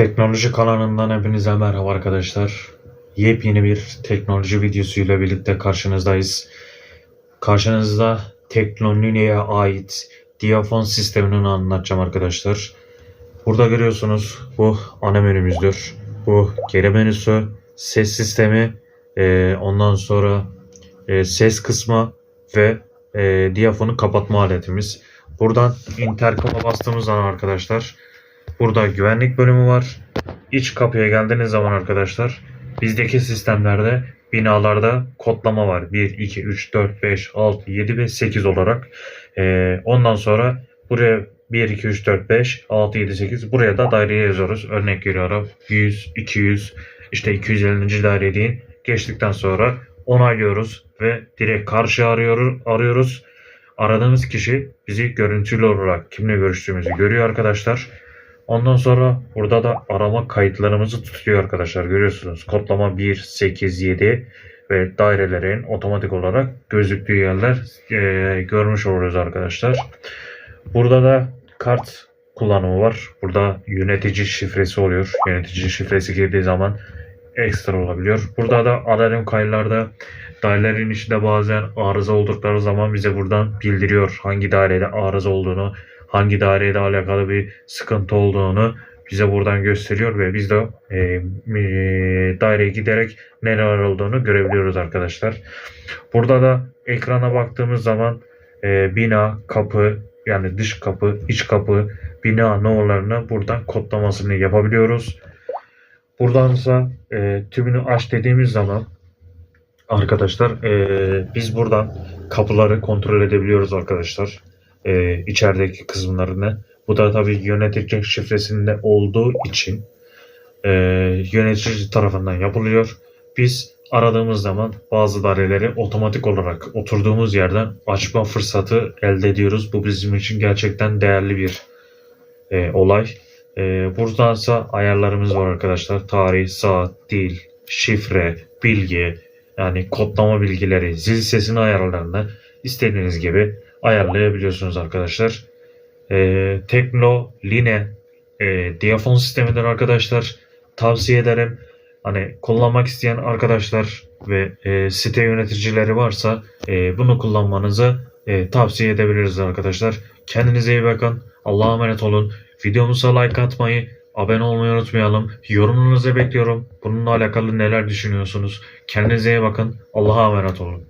Teknoloji kanalından hepinize merhaba arkadaşlar. Yepyeni bir teknoloji videosuyla birlikte karşınızdayız. Karşınızda Teknoline'ye ait diyafon sistemini anlatacağım arkadaşlar. Burada görüyorsunuz bu ana menümüzdür. Bu geri menüsü, ses sistemi, e, ondan sonra e, ses kısmı ve e, diyafonu kapatma aletimiz. Buradan intercom'a bastığımız zaman arkadaşlar Burada güvenlik bölümü var. İç kapıya geldiğiniz zaman arkadaşlar bizdeki sistemlerde binalarda kodlama var. 1, 2, 3, 4, 5, 6, 7 ve 8 olarak. Ee, ondan sonra buraya 1, 2, 3, 4, 5, 6, 7, 8 buraya da daireyi yazıyoruz. Örnek veriyorum 100, 200 işte 250. daire deyin. Geçtikten sonra onaylıyoruz ve direkt karşı arıyoruz. arıyoruz. Aradığımız kişi bizi görüntülü olarak kimle görüştüğümüzü görüyor arkadaşlar. Ondan sonra burada da arama kayıtlarımızı tutuyor arkadaşlar. Görüyorsunuz kodlama 1, 8, 7 ve dairelerin otomatik olarak gözüktüğü yerler e, görmüş oluyoruz arkadaşlar. Burada da kart kullanımı var. Burada yönetici şifresi oluyor. Yönetici şifresi girdiği zaman ekstra olabiliyor. Burada da alarm kayıtlarda dairelerin içinde bazen arıza oldukları zaman bize buradan bildiriyor hangi dairede arıza olduğunu, hangi daireyle alakalı bir sıkıntı olduğunu bize buradan gösteriyor ve biz de e, e, daireye giderek neler olduğunu görebiliyoruz arkadaşlar. Burada da ekrana baktığımız zaman e, bina, kapı yani dış kapı, iç kapı, bina numaralarını buradan kodlamasını yapabiliyoruz. Buradansa e, tümünü aç dediğimiz zaman arkadaşlar e, biz buradan kapıları kontrol edebiliyoruz arkadaşlar e, içerideki kısımlarını. Bu da tabii yönetici şifresinde olduğu için e, yönetici tarafından yapılıyor. Biz aradığımız zaman bazı daireleri otomatik olarak oturduğumuz yerden açma fırsatı elde ediyoruz. Bu bizim için gerçekten değerli bir e, olay. E, buradansa ayarlarımız var arkadaşlar. Tarih, saat, dil, şifre, bilgi, yani kodlama bilgileri, zil sesini ayarlarını istediğiniz gibi ayarlayabiliyorsunuz arkadaşlar. Ee, Tekno Line e, diyafon sistemidir arkadaşlar. Tavsiye ederim. Hani kullanmak isteyen arkadaşlar ve e, site yöneticileri varsa e, bunu kullanmanızı e, tavsiye edebiliriz arkadaşlar. Kendinize iyi bakın. Allah'a emanet olun. Videomuza like atmayı, abone olmayı unutmayalım. Yorumunuzu bekliyorum. Bununla alakalı neler düşünüyorsunuz? Kendinize iyi bakın. Allah'a emanet olun.